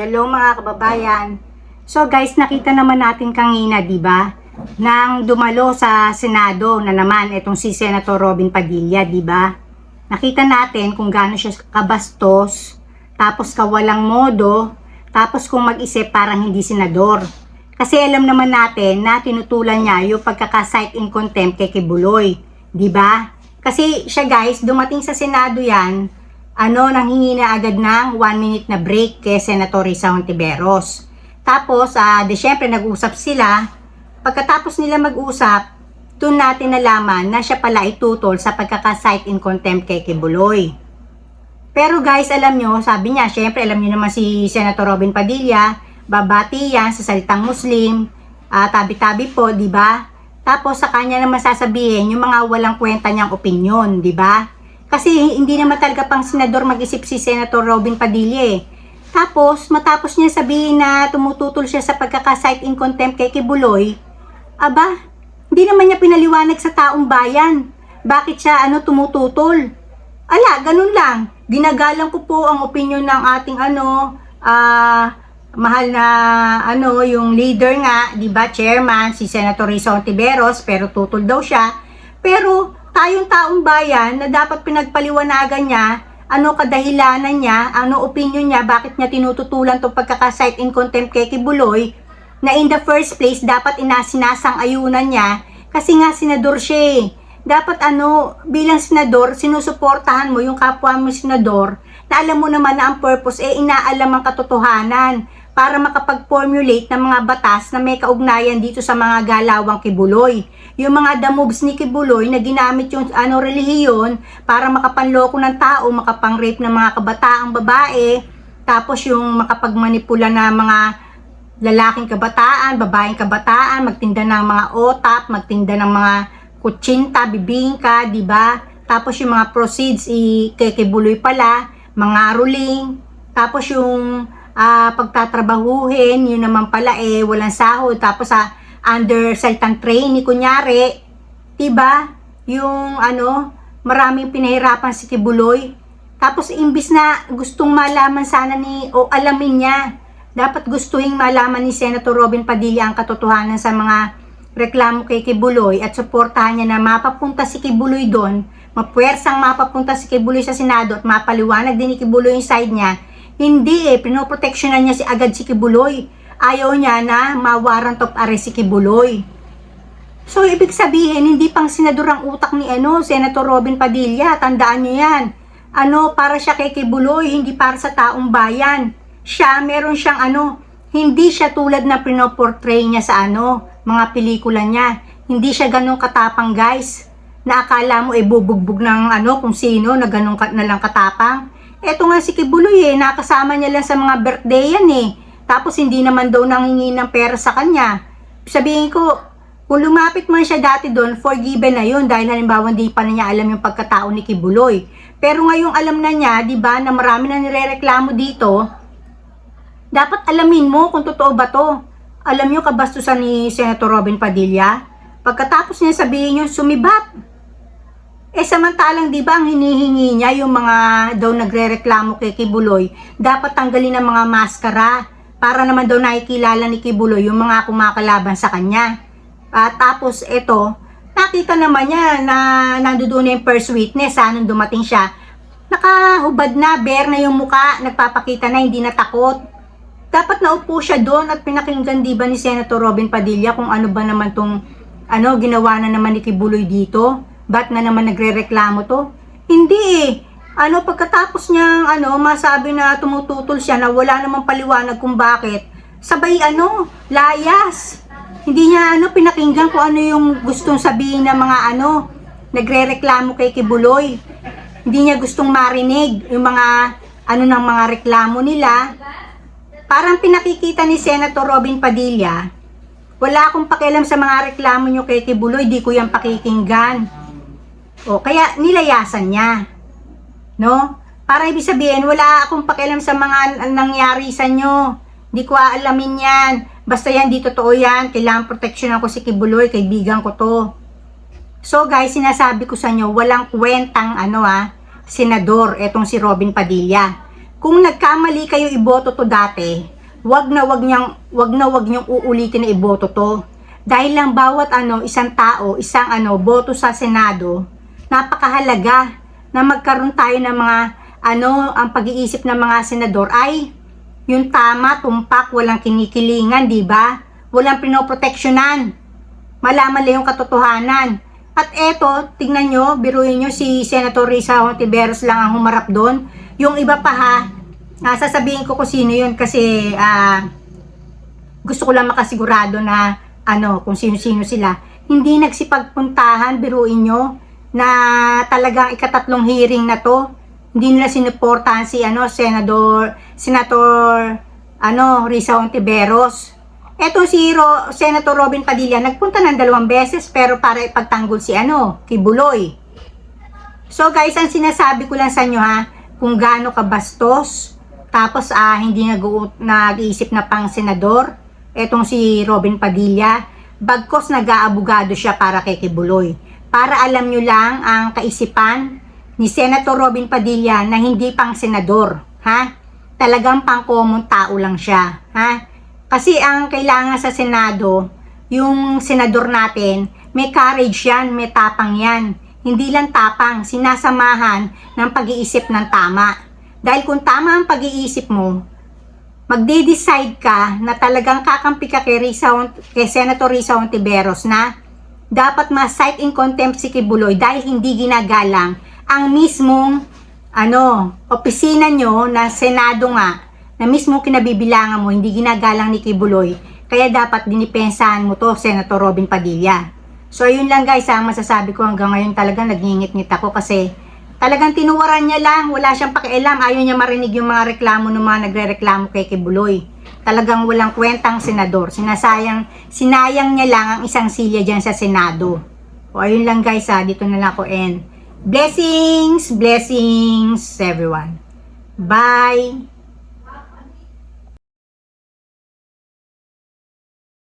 Hello mga kababayan. So guys, nakita naman natin kanina, 'di ba? Nang dumalo sa Senado na naman itong si Senator Robin Padilla, 'di ba? Nakita natin kung gaano siya kabastos, tapos kawalang modo, tapos kung mag-isip parang hindi senador. Kasi alam naman natin na tinutulan niya yung pagkaka-cite in contempt kay Kibuloy, 'di ba? Kasi siya guys, dumating sa Senado 'yan, ano, nanghingi na agad ng one minute na break kay Senator Risa Hontiveros. Tapos, ah, di syempre nag-usap sila. Pagkatapos nila mag-usap, doon natin nalaman na siya pala itutol sa pagkaka-cite in contempt kay Kibuloy. Pero guys, alam nyo, sabi niya, syempre alam nyo naman si Senator Robin Padilla, babati yan sa salitang Muslim, ah, tabi-tabi po, di ba? Tapos sa kanya naman sasabihin yung mga walang kwenta niyang opinion, di ba? Kasi hindi naman talaga pang senador mag-isip si Senator Robin Padilla eh. Tapos, matapos niya sabihin na tumututol siya sa pagkaka-cite in contempt kay Kibuloy, aba, hindi naman niya pinaliwanag sa taong bayan. Bakit siya ano tumututol? Ala, ganun lang. Ginagalang ko po ang opinion ng ating ano, ah, mahal na ano, yung leader nga, 'di ba, chairman si Senator Risa Ontiveros, pero tutol daw siya. Pero tayong taong bayan na dapat pinagpaliwanagan niya ano kadahilanan niya, ano opinion niya, bakit niya tinututulan tong pagkaka-cite in contempt kay Kibuloy, na in the first place, dapat inasinasang ayunan niya, kasi nga senador siya eh. Dapat ano, bilang senador, sinusuportahan mo yung kapwa mo senador, na alam mo naman na ang purpose, eh inaalam ang katotohanan, para makapag-formulate ng mga batas na may kaugnayan dito sa mga galawang kibuloy. Yung mga the moves ni Kibuloy na ginamit yung ano relihiyon para makapanloko ng tao, makapang-rape ng mga kabataang babae, tapos yung makapagmanipula na mga lalaking kabataan, babaeng kabataan, magtinda ng mga otap, magtinda ng mga kutsinta, bibingka, di ba? Tapos yung mga proceeds i kay Kibuloy pala, mga ruling, tapos yung ah, pagtatrabahuhin, yun naman pala eh, walang sahod. Tapos sa under salitang trainee, kunyari, diba? Yung ano, maraming pinahirapan si Kibuloy. Tapos imbis na gustong malaman sana ni, o alamin niya, dapat gustuhin malaman ni Senator Robin Padilla ang katotohanan sa mga reklamo kay Kibuloy at suportahan niya na mapapunta si Kibuloy doon, mapuwersang mapapunta si Kibuloy sa Senado at mapaliwanag din ni Kibuloy yung side niya, hindi eh, pinoproteksyonan niya si agad si Kibuloy. Ayaw niya na mawarrant of arrest si Kibuloy. So, ibig sabihin, hindi pang senador ang utak ni ano, Senator Robin Padilla. Tandaan niyo yan. Ano, para siya kay Kibuloy, hindi para sa taong bayan. Siya, meron siyang ano, hindi siya tulad na pinoportray niya sa ano, mga pelikula niya. Hindi siya ganun katapang, guys. Na akala mo, eh, bubugbog ng ano, kung sino, na ganun ka, na lang katapang. Eto nga si Kibuloy eh, nakasama niya lang sa mga birthday yan eh. Tapos hindi naman daw nangingi ng pera sa kanya. Sabihin ko, kung lumapit man siya dati doon, forgiven na yun dahil halimbawa hindi pa na niya alam yung pagkatao ni Kibuloy. Pero ngayong alam na niya, di ba, na marami na nirereklamo dito, dapat alamin mo kung totoo ba to. Alam niyo kabastusan ni Senator Robin Padilla? Pagkatapos niya sabihin yung sumibat, eh samantalang 'di ba ang hinihingi niya yung mga daw nagrereklamo kay Kibuloy, dapat tanggalin ang mga maskara para naman daw nakikilala ni Kibuloy yung mga kumakalaban sa kanya. At tapos ito, nakita naman niya na nandoon na yung first witness ha, nung dumating siya. Nakahubad na, bare na yung muka, nagpapakita na hindi na takot. Dapat naupo siya doon at pinakinggan di ba ni Senator Robin Padilla kung ano ba naman tong ano ginawa na naman ni Kibuloy dito. Ba't na naman nagrereklamo to? Hindi eh. Ano, pagkatapos niyang, ano, masabi na tumututol siya na wala namang paliwanag kung bakit, sabay, ano, layas. Hindi niya, ano, pinakinggan kung ano yung gustong sabihin ng mga, ano, nagrereklamo kay Kibuloy. Hindi niya gustong marinig yung mga, ano, ng mga reklamo nila. Parang pinakikita ni Senator Robin Padilla, wala akong pakialam sa mga reklamo niyo kay Kibuloy, di ko yan pakikinggan. O, kaya nilayasan niya. No? Para ibig sabihin, wala akong pakialam sa mga nangyari sa inyo. Di ko aalamin yan. Basta yan, di totoo yan. Kailangan protection ako si Kibuloy. Kaibigan ko to. So guys, sinasabi ko sa inyo, walang kwentang ano ah, senador, etong si Robin Padilla. kung nagkamali kayo iboto to dati, wag na wag niyang wag na wag niyong uulitin na iboto to. Dahil lang bawat ano, isang tao, isang ano, boto sa Senado, napakahalaga na magkaroon tayo ng mga ano, ang pag-iisip ng mga senador ay yung tama, tumpak, walang kinikilingan, di ba? Walang pinoproteksyonan. Malaman lang yung katotohanan. At eto, tingnan nyo, biruin nyo si Senator Risa Hontiveros lang ang humarap doon. Yung iba pa ha, ah, sasabihin ko kung sino yun kasi ah, gusto ko lang makasigurado na ano, kung sino-sino sila. Hindi nagsipagpuntahan, biruin nyo, na talagang ikatatlong hearing na to. Hindi nila sinuportahan si ano, Senador, Senator ano, Risa Ontiveros. Eto si Ro, Senator Robin Padilla, nagpunta ng dalawang beses pero para ipagtanggol si ano, Kibuloy. So guys, ang sinasabi ko lang sa inyo ha, kung gaano kabastos, tapos ah, hindi nag nag-iisip na pang senador, etong si Robin Padilla, bagkos nag-aabogado siya para kay Kibuloy. Para alam nyo lang ang kaisipan ni Senator Robin Padilla na hindi pang senador, ha? Talagang pang common tao lang siya, ha? Kasi ang kailangan sa Senado, yung senador natin, may courage yan, may tapang yan. Hindi lang tapang, sinasamahan ng pag-iisip ng tama. Dahil kung tama ang pag-iisip mo, magde-decide ka na talagang kakampi ka kay, Risa, kay Senator Risa Ontiveros na dapat ma-cite in contempt si Kibuloy dahil hindi ginagalang ang mismong ano, opisina nyo na Senado nga na mismo kinabibilangan mo, hindi ginagalang ni Kibuloy. Kaya dapat dinipensahan mo to, Senator Robin Padilla. So, yun lang guys, ang masasabi ko hanggang ngayon talaga nagingit-ngit ako kasi talagang tinuwaran niya lang, wala siyang pakialam, ayaw niya marinig yung mga reklamo ng mga nagre-reklamo kay Kibuloy. Talagang walang kwentang senador. Sinasayang, sinayang niya lang ang isang silya dyan sa Senado. O ayun lang guys ha, dito na lang ako end. Blessings, blessings everyone. Bye!